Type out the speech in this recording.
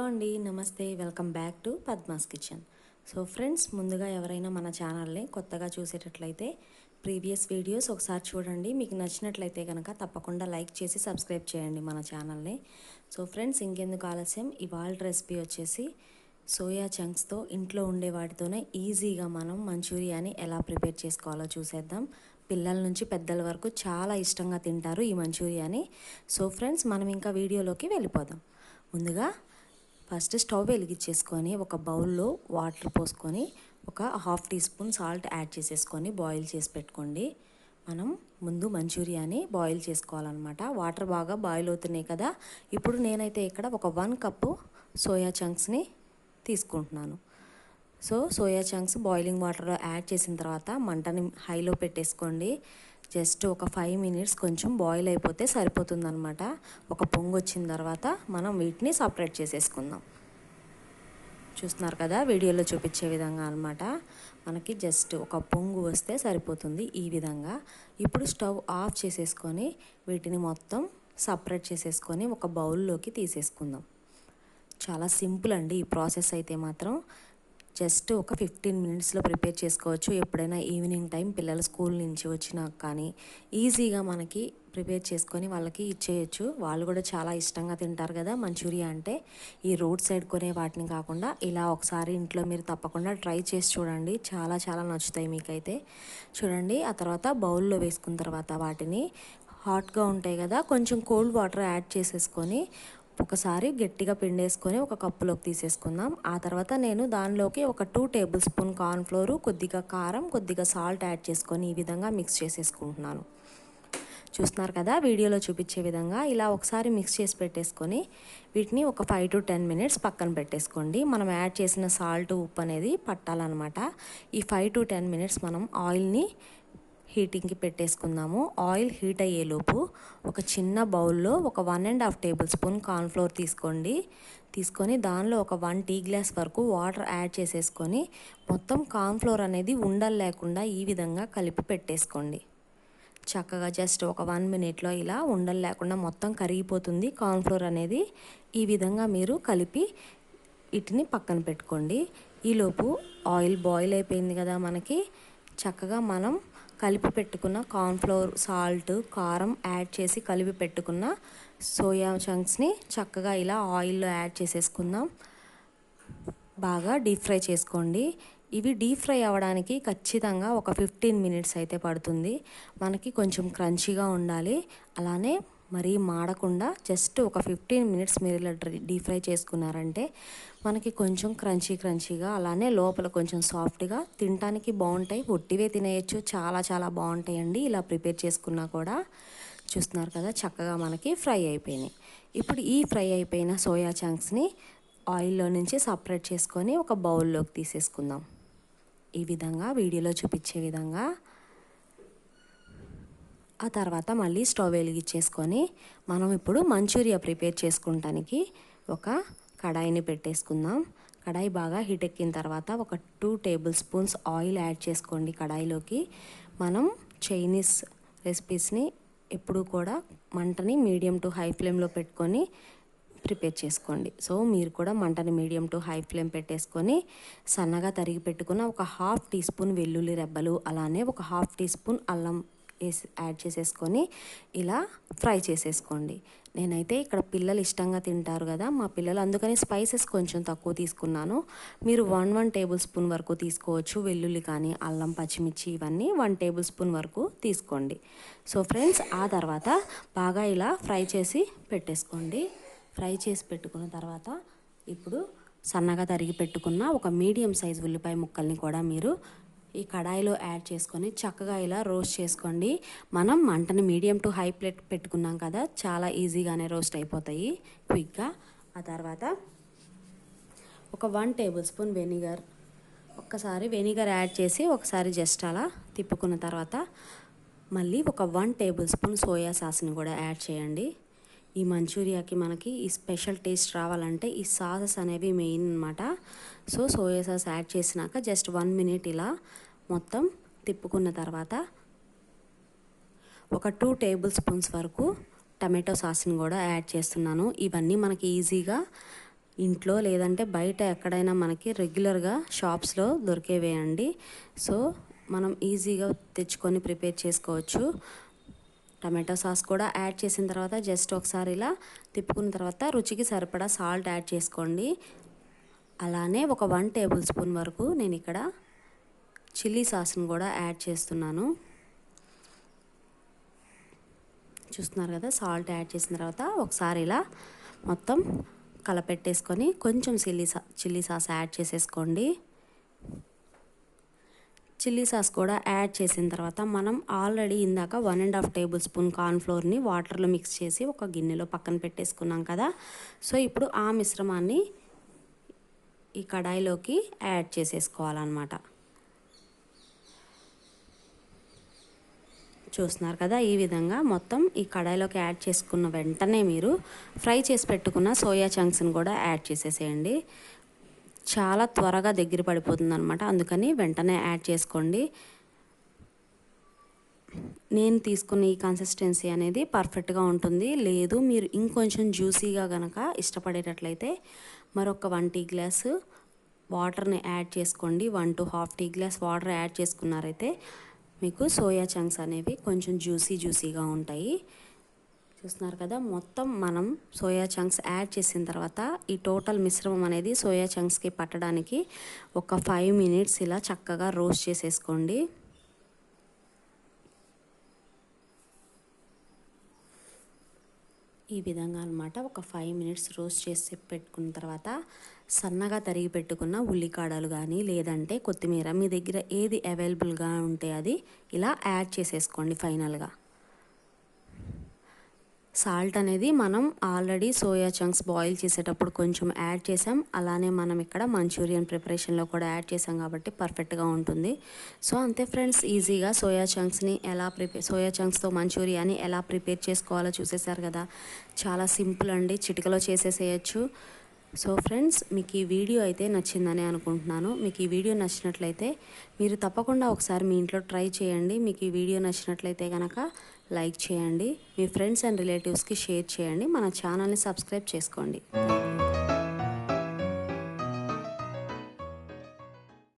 Hello అండి నమస్తే. Welcome back to Padma's kitchen. So friends ముందుగా ఎవరైనా మన ఛానల్ని కొత్తగా చూసేటట్లయితే ప్రీవియస్ వీడియోస్ ఒకసారి చూడండి. మీకు నచ్చినట్లయితే కనుక తప్పకుండా లైక్ చేసి సబ్స్క్రైబ్ చేయండి మన ఛానల్ని. సో ఫ్రెండ్స్ ఇంకెందుకు ఆలస్యం? ఇవాళ రెసిపీ వచ్చేసి సోయా చంక్స్తో ఇంట్లో ఉండే వాటితోనే ఈజీగా మనం మంచూరియాని ఎలా ప్రిపేర్ చేసుకోవాలో చూసేద్దాం. పిల్లల నుంచి పెద్దల వరకు చాలా ఇష్టంగా తింటారు ఈ మంచూరియాని. సో ఫ్రెండ్స్ మనం ఇంకా వీడియోలోకి వెళ్ళిపోదాం. ముందుగా ఫస్ట్ స్టవ్ వెలిగించేసుకొని ఒక బౌల్లో వాటర్ పోసుకొని ఒక half teaspoon salt add చేసేసుకొని బాయిల్ చేసి పెట్టుకోండి. మనం ముందు మంచూరియాని బాయిల్ చేసుకోవాలన్నమాట. వాటర్ బాగా బాయిల్ అవుతున్నాయి కదా. ఇప్పుడు నేనైతే ఇక్కడ ఒక వన్ కప్పు సోయా చంక్స్ని తీసుకుంటున్నాను. సో సోయా చంక్స్ బాయిలింగ్ వాటర్లో యాడ్ చేసిన తర్వాత మంటని హైలో పెట్టేసుకోండి. జస్ట్ ఒక ఫైవ్ మినిట్స్ కొంచెం బాయిల్ అయిపోతే సరిపోతుందన్నమాట. ఒక పొంగు వచ్చిన తర్వాత మనం వీటిని సపరేట్ చేసేసుకుందాం. చూస్తున్నారు కదా వీడియోలో చూపించే విధంగా అనమాట మనకి జస్ట్ ఒక పొంగు వస్తే సరిపోతుంది ఈ విధంగా. ఇప్పుడు స్టవ్ ఆఫ్ చేసేసుకొని వీటిని మొత్తం సపరేట్ చేసేసుకొని ఒక బౌల్లోకి తీసేసుకుందాం. చాలా సింపుల్ అండి ఈ ప్రాసెస్ అయితే మాత్రం. జస్ట్ ఒక ఫిఫ్టీన్ మినిట్స్లో ప్రిపేర్ చేసుకోవచ్చు. ఎప్పుడైనా ఈవినింగ్ టైం పిల్లలు స్కూల్ నుంచి వచ్చినా కానీ ఈజీగా మనకి ప్రిపేర్ చేసుకొని వాళ్ళకి ఇచ్చేయచ్చు. వాళ్ళు కూడా చాలా ఇష్టంగా తింటారు కదా మంచూరియా అంటే. ఈ రోడ్ సైడ్ కొనే వాటిని కాకుండా ఇలా ఒకసారి ఇంట్లో మీరు తప్పకుండా ట్రై చేసి చూడండి. చాలా చాలా నచ్చుతాయి మీకైతే. చూడండి ఆ తర్వాత బౌల్లో వేసుకున్న తర్వాత వాటిని హాట్గా ఉంటాయి కదా కొంచెం కోల్డ్ వాటర్ యాడ్ చేసేసుకొని ఒకసారి గట్టిగా పిండేసుకొని ఒక కప్పులోకి తీసేసుకుందాం. ఆ తర్వాత నేను దానిలోకి ఒక టూ టేబుల్ స్పూన్ కార్న్ఫ్లోరు కొద్దిగా కారం కొద్దిగా సాల్ట్ యాడ్ చేసుకొని ఈ విధంగా మిక్స్ చేసేసుకుంటున్నాను. చూస్తున్నారు కదా వీడియోలో చూపించే విధంగా ఇలా ఒకసారి మిక్స్ చేసి పెట్టేసుకొని వీటిని ఒక ఫైవ్ టు టెన్ మినిట్స్ పక్కన పెట్టేసుకోండి. మనం యాడ్ చేసిన సాల్ట్ ఉప్పు అనేది పట్టాలన్నమాట. ఈ ఫైవ్ టు టెన్ మినిట్స్ మనం ఆయిల్ని హీటింగ్కి పెట్టేసుకుందాము. ఆయిల్ హీట్ అయ్యేలోపు ఒక చిన్న బౌల్లో ఒక one and half tablespoon cornflour తీసుకోండి. తీసుకొని దానిలో ఒక వన్ టీ గ్లాస్ వరకు వాటర్ యాడ్ చేసేసుకొని మొత్తం కార్న్ఫ్లోర్ అనేది ఉండలు లేకుండా ఈ విధంగా కలిపి పెట్టేసుకోండి. చక్కగా జస్ట్ ఒక వన్ మినిట్లో ఇలా ఉండలు లేకుండా మొత్తం కరిగిపోతుంది కార్న్ఫ్లోర్ అనేది. ఈ విధంగా మీరు కలిపి వీటిని పక్కన పెట్టుకోండి. ఈలోపు ఆయిల్ బాయిల్ అయిపోయింది కదా మనకి. చక్కగా మనం కలిపి పెట్టుకున్న కార్న్ఫ్లోర్ సాల్ట్ కారం యాడ్ చేసి కలిపి పెట్టుకున్న సోయా చంక్స్ని చక్కగా ఇలా ఆయిల్లో యాడ్ చేసేసుకుందాం. బాగా డీప్ ఫ్రై చేసుకోండి. ఇవి డీప్ ఫ్రై అవ్వడానికి ఖచ్చితంగా ఒక ఫిఫ్టీన్ మినిట్స్ అయితే పడుతుంది. మనకి కొంచెం క్రంచీగా ఉండాలి. అలానే మరీ మాడకుండా జస్ట్ ఒక ఫిఫ్టీన్ మినిట్స్ మీరు ఇలా డీప్ ఫ్రై చేసుకున్నారంటే మనకి కొంచెం క్రంచీ క్రంచీగా అలానే లోపల కొంచెం సాఫ్ట్గా తినడానికి బాగుంటాయి. ఒట్టివే తినేయచ్చు. చాలా చాలా బాగుంటాయండి. ఇలా ప్రిపేర్ చేసుకున్నా కూడా చూస్తున్నారు కదా చక్కగా మనకి ఫ్రై అయిపోయినాయి. ఇప్పుడు ఈ ఫ్రై అయిపోయిన సోయా చంక్స్ని ఆయిల్లో నుంచి సపరేట్ చేసుకొని ఒక బౌల్లోకి తీసేసుకుందాం. ఈ విధంగా వీడియోలో చూపించే విధంగా ఆ తర్వాత మళ్ళీ స్టవ్ వెలిగించేసుకొని మనం ఇప్పుడు మంచూరియా ప్రిపేర్ చేసుకుంటానికి ఒక కడాయిని పెట్టేసుకుందాం. కడాయి బాగా హీట్ ఎక్కిన తర్వాత ఒక two tablespoons oil add చేసుకోండి కడాయిలోకి. మనం చైనీస్ రెసిపీస్ని ఎప్పుడు కూడా మంటని మీడియం టు హై ఫ్లేమ్లో పెట్టుకొని ప్రిపేర్ చేసుకోండి. సో మీరు కూడా మంటని మీడియం టు హై ఫ్లేమ్ పెట్టేసుకొని సన్నగా తరిగి పెట్టుకున్న ఒక హాఫ్ టీ స్పూన్ వెల్లుల్లి రెబ్బలు అలానే ఒక హాఫ్ టీ స్పూన్ అల్లం వేసి యాడ్ చేసేసుకొని ఇలా ఫ్రై చేసేసుకోండి. నేనైతే ఇక్కడ పిల్లలు ఇష్టంగా తింటారు కదా మా పిల్లలు అందుకని స్పైసెస్ కొంచెం తక్కువ తీసుకున్నాను. మీరు వన్ వన్ టేబుల్ స్పూన్ వరకు తీసుకోవచ్చు వెల్లుల్లి కానీ అల్లం పచ్చిమిర్చి ఇవన్నీ వన్ టేబుల్ స్పూన్ వరకు తీసుకోండి. సో ఫ్రెండ్స్ ఆ తర్వాత బాగా ఇలా ఫ్రై చేసి పెట్టేసుకోండి. ఫ్రై చేసి పెట్టుకున్న తర్వాత ఇప్పుడు సన్నగా తరిగి పెట్టుకున్న ఒక మీడియం సైజ్ ఉల్లిపాయ ముక్కల్ని కూడా మీరు ఈ కడాయిలో యాడ్ చేసుకొని చక్కగా ఇలా రోస్ట్ చేసుకోండి. మనం మంటని మీడియం టు హై ప్లేట్ పెట్టుకున్నాం కదా చాలా ఈజీగానే రోస్ట్ అయిపోతాయి క్విక్గా. ఆ తర్వాత ఒక వన్ టేబుల్ స్పూన్ వెనిగర్. ఒక్కసారి వెనిగర్ యాడ్ చేసి ఒకసారి జస్ట్ అలా తిప్పుకున్న తర్వాత మళ్ళీ ఒక వన్ టేబుల్ స్పూన్ సోయా సాస్ని కూడా యాడ్ చేయండి. ఈ మంచూరియాకి మనకి ఈ స్పెషల్ టేస్ట్ రావాలంటే ఈ సాసెస్ అనేవి మెయిన్ అనమాట సో సోయా సాస్ యాడ్ చేసినాక జస్ట్ వన్ మినిట్ ఇలా మొత్తం తిప్పుకున్న తర్వాత ఒక టూ టేబుల్ స్పూన్స్ వరకు టమాటో సాస్ని కూడా యాడ్ చేస్తున్నాను. ఇవన్నీ మనకి ఈజీగా ఇంట్లో లేదంటే బయట ఎక్కడైనా మనకి రెగ్యులర్గా షాప్స్లో దొరికేవే అండి. సో మనం ఈజీగా తెచ్చుకొని ప్రిపేర్ చేసుకోవచ్చు. టమాటో సాస్ కూడా యాడ్ చేసిన తర్వాత జస్ట్ ఒకసారి ఇలా తిప్పుకున్న తర్వాత రుచికి సరిపడా సాల్ట్ యాడ్ చేసుకోండి. అలానే ఒక వన్ టేబుల్ స్పూన్ వరకు నేను ఇక్కడ చిల్లీ సాస్ని కూడా యాడ్ చేస్తున్నాను. చూస్తున్నారు కదా సాల్ట్ యాడ్ చేసిన తర్వాత ఒకసారి ఇలా మొత్తం కలపెట్టేసుకొని కొంచెం చిల్లీ సా చిల్లీ సాస్ యాడ్ చేసేసుకోండి. చిల్లీ సాస్ కూడా యాడ్ చేసిన తర్వాత మనం ఆల్రెడీ ఇందాక one and half tablespoon కార్న్ఫ్లోర్ని వాటర్లో మిక్స్ చేసి ఒక గిన్నెలో పక్కన పెట్టేసుకున్నాం కదా. సో ఇప్పుడు ఆ మిశ్రమాన్ని ఈ కడాయిలోకి యాడ్ చేసేసుకోవాలన్నమాట. చూస్తున్నారు కదా ఈ విధంగా మొత్తం ఈ కడాయిలోకి యాడ్ చేసుకున్న వెంటనే మీరు ఫ్రై చేసి పెట్టుకున్న సోయా చంక్స్ని కూడా యాడ్ చేసేసేయండి. చాలా త్వరగా దగ్గర పడిపోతుంది అనమాట అందుకని వెంటనే యాడ్ చేసుకోండి. నేను తీసుకున్న ఈ కన్సిస్టెన్సీ అనేది పర్ఫెక్ట్గా ఉంటుంది. లేదు మీరు ఇంకొంచెం జ్యూసీగా కనుక ఇష్టపడేటట్లయితే మరొక వన్ టీ గ్లాస్ వాటర్ని యాడ్ చేసుకోండి. One to half tea glass water add చేసుకున్నారైతే మీకు సోయా చంక్స్ అనేవి కొంచెం జ్యూసీ జ్యూసీగా ఉంటాయి. చూస్తున్నారు కదా మొత్తం మనం సోయా చంక్స్ యాడ్ చేసిన తర్వాత ఈ టోటల్ మిశ్రమం అనేది సోయా చంక్స్కి పట్టడానికి ఒక ఫైవ్ మినిట్స్ ఇలా చక్కగా రోస్ట్ చేసేసుకోండి. ఈ విధంగా అనమాట ఒక ఫైవ్ మినిట్స్ రోస్ట్ చేసి పెట్టుకున్న తర్వాత సన్నగా తరిగి పెట్టుకున్న ఉల్లికాడలు కానీ లేదంటే కొత్తిమీర మీ దగ్గర ఏది అవైలబుల్గా ఉంటే అది ఇలా యాడ్ చేసేసుకోండి ఫైనల్గా. సాల్ట్ అనేది మనం ఆల్రెడీ సోయా చంక్స్ బాయిల్ చేసేటప్పుడు కొంచెం యాడ్ చేసాం. అలానే మనం ఇక్కడ మంచూరియన్ ప్రిపరేషన్లో కూడా యాడ్ చేసాం కాబట్టి పర్ఫెక్ట్గా ఉంటుంది. సో అంతే ఫ్రెండ్స్ ఈజీగా సోయా చంక్స్ని ఎలా ప్రిపేర్ సోయా చంక్స్తో మంచూరియాని ఎలా ప్రిపేర్ చేసుకోవాలో చూసేసారు కదా. చాలా సింపుల్ అండి చిటికలో చేసేసేయచ్చు. సో ఫ్రెండ్స్ మీకు ఈ వీడియో అయితే నచ్చిందని అనుకుంటున్నాను. మీకు ఈ వీడియో నచ్చినట్లయితే మీరు తప్పకుండా ఒకసారి మీ ఇంట్లో ట్రై చేయండి. మీకు ఈ వీడియో నచ్చినట్లయితే కనుక లైక్ చేయండి. మీ ఫ్రెండ్స్ అండ్ రిలేటివ్స్కి షేర్ చేయండి. మన ఛానల్ని సబ్స్క్రైబ్ చేసుకోండి.